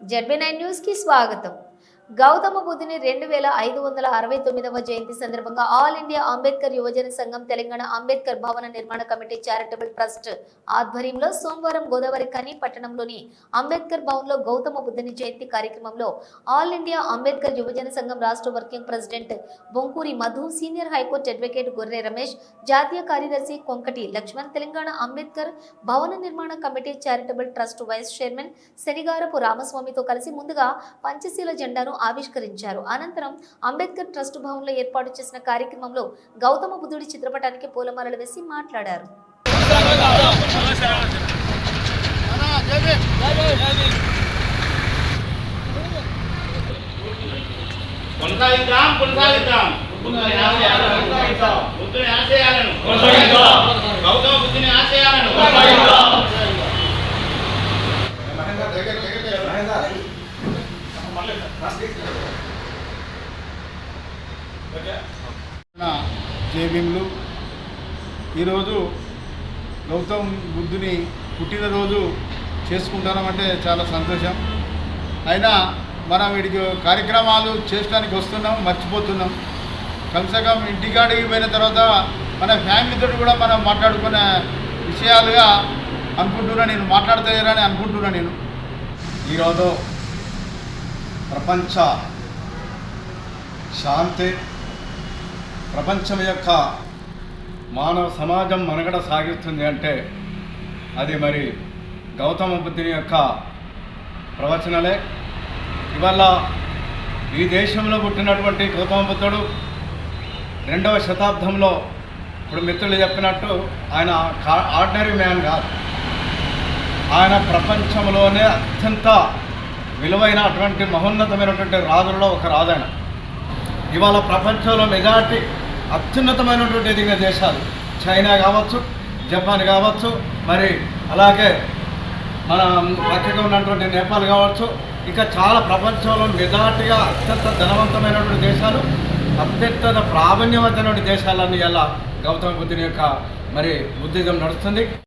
ZB nine news కి స్వాగతం గౌతమ బుద్ధుని రెండు వేల ఐదు వందల అరవై తొమ్మిదవ జయంతి సందర్భంగా ఆల్ ఇండియా అంబేద్కర్ యువజన సంఘం తెలంగాణ అంబేద్కర్ భవన నిర్మాణ కమిటీ చారిటబుల్ ట్రస్ట్ ఆధ్వర్యంలో సోమవారం గోదావరి కని పట్టణంలోని అంబేద్కర్ భవన్లో గౌతమ బుద్ధుని జయంతి కార్యక్రమంలో ఆల్ ఇండియా అంబేద్కర్ యువజన సంఘం రాష్ట్ర working president Bonkuri Madhu senior high court advocate Gorre Ramesh జాతీయ కార్యదర్శి కొంకటి లక్ష్మణ్ తెలంగాణ అంబేద్కర్ భవన నిర్మాణ committee charitable trust vice chairman Shanigarapu రామస్వామితో కలిసి ముందుగా పంచశీల జెండాను ఆవిష్కరించారు. అనంతరం అంబేద్కర్ ట్రస్ట్ భవన్లో ఏర్పాటు చేసిన కార్యక్రమంలో గౌతమ బుద్ధుడి చిత్రపటానికి పూలమాలలు వేసి మాట్లాడారు. కొనసాగిద్దాం. కొనసాగిద్దాం బుద్ధుని ఆశయాలను బుద్ధుని ఆశయాలను గౌతమ బుద్ధుని ఆశయాలను జేబీంలు. ఈరోజు గౌతమ్ బుద్ధుని పుట్టినరోజు చేసుకుంటామంటే చాలా సంతోషం. అయినా మనం వీడికి కార్యక్రమాలు చేయడానికి వస్తున్నాం మర్చిపోతున్నాం. కమ్సకం ఇంటికాడికి పోయిన తర్వాత మన ఫ్యామిలీతో కూడా మనం మాట్లాడుకునే విషయాలుగా అనుకుంటున్నా నేను మాట్లాడతాయని అనుకుంటున్నా నేను. ఈరోజు ప్రపంచ శాంతి ప్రపంచం యొక్క మానవ సమాజం మనుగడ సాగిస్తుంది అంటే అది మరి గౌతమ బుద్ధుని యొక్క ప్రవచనలే. ఇవాళ ఈ దేశంలో పుట్టినటువంటి గౌతమ బుద్ధుడు రెండవ శతాబ్దంలో ఇప్పుడు మిత్రులు చెప్పినట్టు ఆయన ఆర్డినరీ మ్యాన్ కాదు. ఆయన ప్రపంచంలోనే అత్యంత విలువైన అటువంటి మహోన్నతమైనటువంటి రాజులలో ఒక రాజు ఆయన ఇవాళ ప్రపంచంలో మెజార్టీ అత్యున్నతమైనటువంటి ఎదిగిన దేశాలు. చైనా కావచ్చు జపాన్ కావచ్చు మరి అలాగే మన పక్కగా ఉన్నటువంటి నేపాల్ కావచ్చు. ఇంకా చాలా ప్రపంచంలో నిజాటిగా అత్యంత ధనవంతమైనటువంటి దేశాలు అత్యంత ప్రావీణ్యమైనటువంటి దేశాలన్నీ ఎలా గౌతమ బుద్ధుని యొక్క మరి బుద్ధిజం నడుస్తుంది.